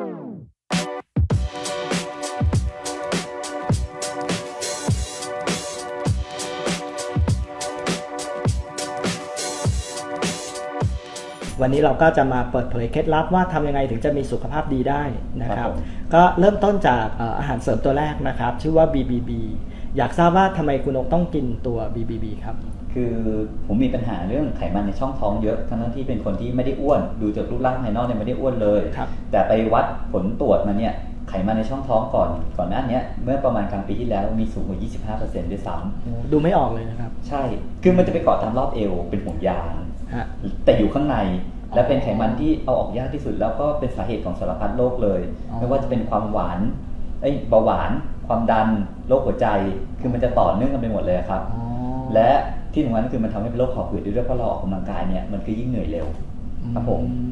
Oh. วันนี้เราก็จะมาเปิดเผยเคล็ดลับว่าทำยังไงถึงจะมีสุขภาพดีได้นะคครัรับบผมก็เริ่มต้นจากเอ่ออาหารเสริมตัวแรกนะครับ ชื่อว่า BBB อยากทราบว่าทำไมคุณนกต้องกินตัว BBB ครับ คือผมมีปัญหาเรื่องไขมันในช่องท้องเยอะทั้งๆที่เป็นคนที่ไม่ได้อ้วน ดูจากรูปร่างภายนอกเนี่ยไม่ได้อ้วนเลยครับแต่ไปวัดผลตรวจมาเนี่ยไขมันในช่องท้องก่อนก่อนหน้าเนี้ยเมื่อประมาณกลางปีที่แล้วมีสูงกว่า 25%ด้วยซ้ดูไม่ออกเลยนะครับำใช่ คือมันจะไปเกาะตามรอบเอวเป็นห่วงยางฮะ แต่อยู่ข้างในอ๋อและเป็นไขมันที่เอาออกยากที่สุด แล้วก็เป็นสาเหตุของสารพัดโรคเลยอ๋อไม่ว่าจะเป็นความหวานเอ้ยเบาหวานความดันโรคหัวใจคือมันจะต่อเนื่องกันไปหมดเลยครับอ๋อและที่สำคัญก็คือมันทำให้เป็นโรคหอบหืดด้วยเพราะเราออกกำลังกายเนี่ยมันก็ยิ่งเหนื่อยเร็วครับผมอืม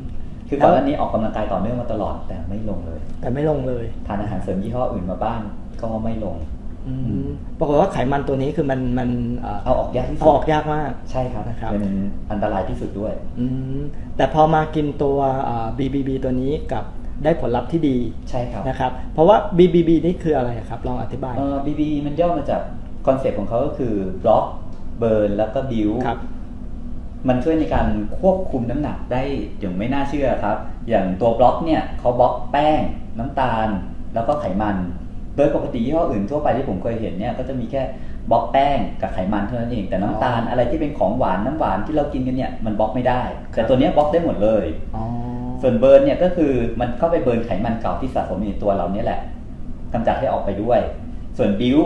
คือก่อนหน้านี้ออกกำลังกายต่อเนื่องมาตลอดแต่ไม่ลงเลย แต่ไม่ลงเลยทานอาหารเสริมยี่ห้ออื่นมาบ้างก็ไม่ลงอืม ปรากฏว่าไขมันตัวนี้คือมันมันเอ่อเอาออกยากที่สุเอาดออกยากมาก ใช่ครับนะครับเป็นอันตรายที่สุดด้วยอืมแต่พอมากินตัวเอ่อ BBB ตัวนี้กับได้ผลลัพธ์ที่ดีใช่ครับนะครับ เพราะว่า BBB นี่คืออะไรครับ ลองอธิบายเอ่อ BB มันย่อมาจากคอนเซ็ปต์ของเขาก็คือบล็อกเบิร์นแล้วก็บิวครับมันช่วยในการควบคุมน้ำหนักได้อย่างไม่น่าเชื่อครับ อย่างตัวบล็อกเนี่ยเขาบล็อกแป้งน้ำตาล แล้วก็ไขมัน โดยปกติยี่ห้ออื่นทั่วไปที่ผมเคยเห็นเนี่ยก็จะมีแค่บล็อกแป้งกับไขมันเท่านั้นเอง แต่น้ำตาลอ๋อออะไรที่เป็นของหวานน้ำหวานที่เรากินกันเนี่ยมันบล็อกไม่ได้ แต่ตัวเนี้ยบล็อกได้หมดเลยอ๋อส่วนเบิร์นเนี่ยก็คือมันเข้าไปเบิร์นไขมันเก่าที่สะสมอยู่ในตัวเราเนี่ยแหละกำจัดให้ออกไปด้วย ส่วนบิว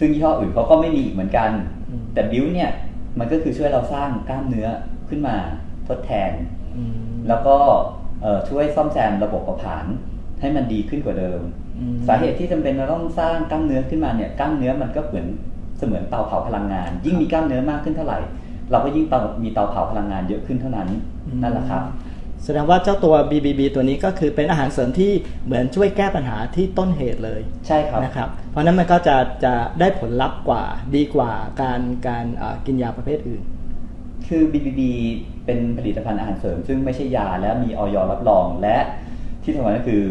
ซึ่งยี่ห้ออื่นเขาก็ไม่มีอีกเหมือนกันอืมแต่บิวเนี่ยมันก็คือช่วยเราสร้างกล้ามเนื้อขึ้นมาทดแทนอืมแล้วก็เอ่อช่วยซ่อมแซมระบบเผาผลาญ ให้มันดีขึ้นกว่าเดิมอืมสาเหตุที่จำเป็นเราต้องสร้างกล้ามเนื้อขึ้นมาเนี่ยกล้ามเนื้อมันก็เหมือนเสมือนเตาเผาพลังงาน ยิ่งมีกล้ามเนื้อมากขึ้นเท่าไหร่ เราก็ยิ่งเตามีเตาเผาพลังงานเยอะขึ้นเท่านั้นนั่นแหละครับแสดงว่าเจ้าตัว BBB ตัวนี้ก็คือเป็นอาหารเสริมที่เหมือนช่วยแก้ปัญหาที่ต้นเหตุเลย ใช่ครับนะครับ เพราะฉะนั้นมันก็จะจะได้ผลลัพธ์กว่าดีกว่าการการเอ่อกินยาประเภทอื่น คือ BBB เป็นผลิตภัณฑ์อาหารเสริม ซึ่งไม่ใช่ยาและมีออยรับรองและ ที่สำคัญก็คือ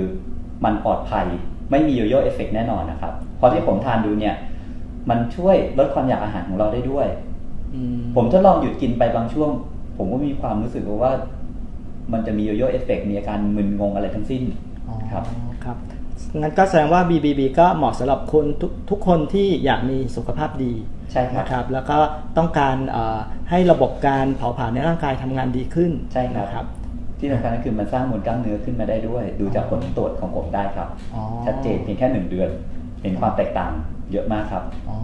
มันปลอดภัย ไม่มีโยโย่เอฟเฟกแน่นอนนะครับเพราะที่ผมทานดูเนี่ย มันช่วยลดความอยากอาหารของเราได้ด้วยอืมผมทดลองหยุดกินไปบางช่วง ผมก็มีความรู้สึกว่า มันจะมีโยโย่เอฟเฟกมีอาการมึนงงอะไรทั้งสิ้นอ๋อครับครับงั้นก็แสดงว่า BBB ก็เหมาะสำหรับคนทุกทุกคนที่อยากมีสุขภาพดีใช่ครับนะครับแล้วก็ต้องการเอ่อให้ระบบการเผาผลาญในร่างกายทำงานดีขึ้นใช่ครับนะครับ ที่สำคัญก็คือมันสร้างมวลกล้ามเนื้อขึ้นมาได้ด้วย ดูจากผลตรวจของผมได้ครับ อ๋อชัดเจนเพียงแค่หนึ่งเดือน เห็นความแตกต่างเยอะมากครับ อ๋อ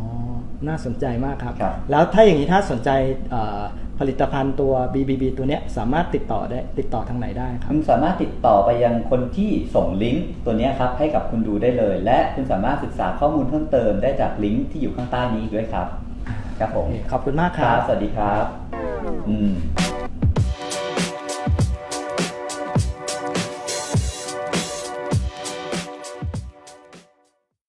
น่าสนใจมากครับ ครับ แล้วถ้าอย่างนี้ถ้าสนใจเอ่อผลิตภัณฑ์ตัว BBB ตัวเนี้ยสามารถติดต่อได้ติดต่อทางไหนได้ครับ คุณสามารถติดต่อไปยังคนที่ส่งลิงก์ตัวเนี้ยครับให้กับคุณดูได้เลย และคุณสามารถศึกษาข้อมูลเพิ่มเติมได้จากลิงก์ที่อยู่ข้างใต้นี้อีกด้วยครับ ครับผมโอเคขอบคุณมากคครัรับ บ สวัสดีครับ อืม